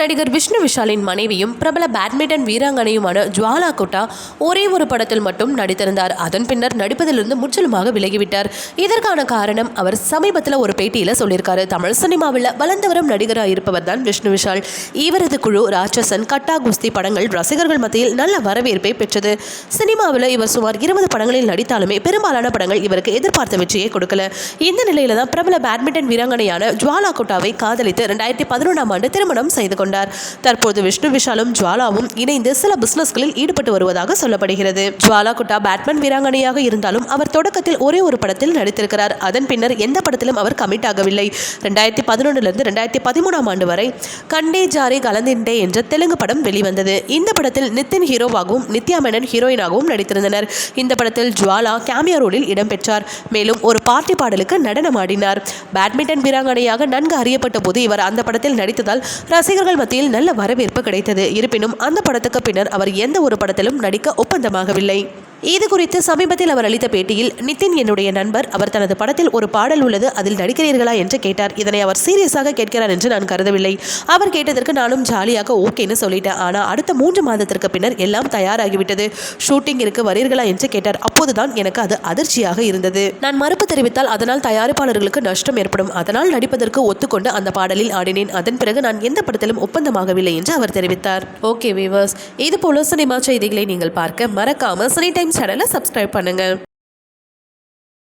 நடிகர் விஷ்ணு விஷாலின் மனைவியும் பிரபல பேட்மிண்டன் வீராங்கனையுமான ஜுவாலா குட்டா ஒரே ஒரு படத்தில் மட்டும் நடித்திருந்தார். அதன் பின்னர் நடிப்பதிலிருந்து முற்றிலுமாக விலகிவிட்டார். இதற்கான காரணம் அவர் சமீபத்தில் ஒரு பேட்டியில் சொல்லியிருக்காரு. தமிழ் சினிமாவில் வளர்ந்து வரும் நடிகராக இருப்பவர் தான் விஷ்ணு விஷால். இவரது குழு ராட்சசன் கட்டா குஸ்தி படங்கள் ரசிகர்கள் மத்தியில் நல்ல வரவேற்பை பெற்றது. சினிமாவில் இவர் சுமார் இருபது படங்களில் நடித்தாலுமே பெரும்பாலான படங்கள் இவருக்கு எதிர்பார்த்த வெற்றியை கொடுக்கல. இந்த நிலையில தான் பிரபல பேட்மிண்டன் வீராங்கனையான ஜுவாலா குட்டாவை காதலித்து ரெண்டாயிரத்தி பதினொன்றாம் ஆண்டு திருமணம் செய்து கொண்டார். தற்போது விஷ்ணு விஷாலும் ஜுவாலாவும் இணைந்து சில பிசினஸ்களில் ஈடுபட்டு வருவதாக சொல்லப்படுகிறது. ஜுவாலா குட்டா பேட்மேன் வீராங்கனையாக இருந்தாலும் அவர் தொடக்கத்தில் ஒரே ஒரு படத்தில் நடித்திருக்கிறார். அதன் பின்னர் எந்த படத்திலும் அவர் கமிட் ஆகவில்லை. ரெண்டாயிரத்தி பதினொன்றிலிருந்து ரெண்டாயிரத்தி பதிமூணாம் ஆண்டு வரை கண்டே ஜாரி கலந்திண்டே என்ற தெலுங்கு படம் வெளிவந்தது. இந்த படத்தில் நித்தின் ஹீரோவாகவும் நித்யா மேனன் ஹீரோயினாகவும் நடித்திருந்தனர். இந்த படத்தில் ஜுவாலா கேமியா ரோலில் இடம்பெற்றார் மேலும் ஒரு பார்ட்டி பாடலுக்கு நடனமாடினார். பேட்மிண்டன் வீராங்கனையாக நன்கு அறியப்பட்ட போது இவர் அந்த படத்தில் நடித்ததால் ரசிகர்கள் மத்தியில் நல்ல வரவேற்பு கிடைத்தது. இருப்பினும் அந்த படத்துக்கு பின்னர் அவர் எந்த ஒரு படத்திலும் நடிக்க ஒப்பந்தமாகவில்லை. இது குறித்து சமீபத்தில் அவர் அளித்த பேட்டியில் நிதின் என்னுடைய நண்பர். அவர் தனது படத்தில் ஒரு பாடல் உள்ளது. அதில் நடிக்கிறீர்களா? என்று கேட்டார். இதனை அவர் சீரியஸாக கேட்கிறார் என்று நான் கருதவில்லை. அவர் கேட்டதற்கு நானும் ஜாலியாக ஓகேன்னு சொல்லிட்டேன். ஆனால் அடுத்த மூன்று மாதத்திற்கு பின்னர் எல்லாம் தயாராகிவிட்டது. ஷூட்டிங்கிற்கு வரீர்களா? என்று கேட்டார். அப்போதுதான் எனக்கு அது அதிர்ச்சியாக இருந்தது. நான் மறு மறுப்பு தெரிவித்தால் அதனால் தயாரிப்பாளர்களுக்கு நஷ்டம் ஏற்படும். அதனால் நடிப்பதற்கு ஒத்துக்கொண்டு அந்த பாடலில் ஆடினேன். அதன் பிறகு நான் எந்த படத்திலும் ஒப்பந்தமாகவில்லை என்று அவர் தெரிவித்தார். ஓகே வீவர்ஸ் இது போல சினிமா செய்திகளை நீங்கள் பார்க்க மறக்காம சினி டைம் சேனலை சப்ஸ்கிரைப் பண்ணுங்க.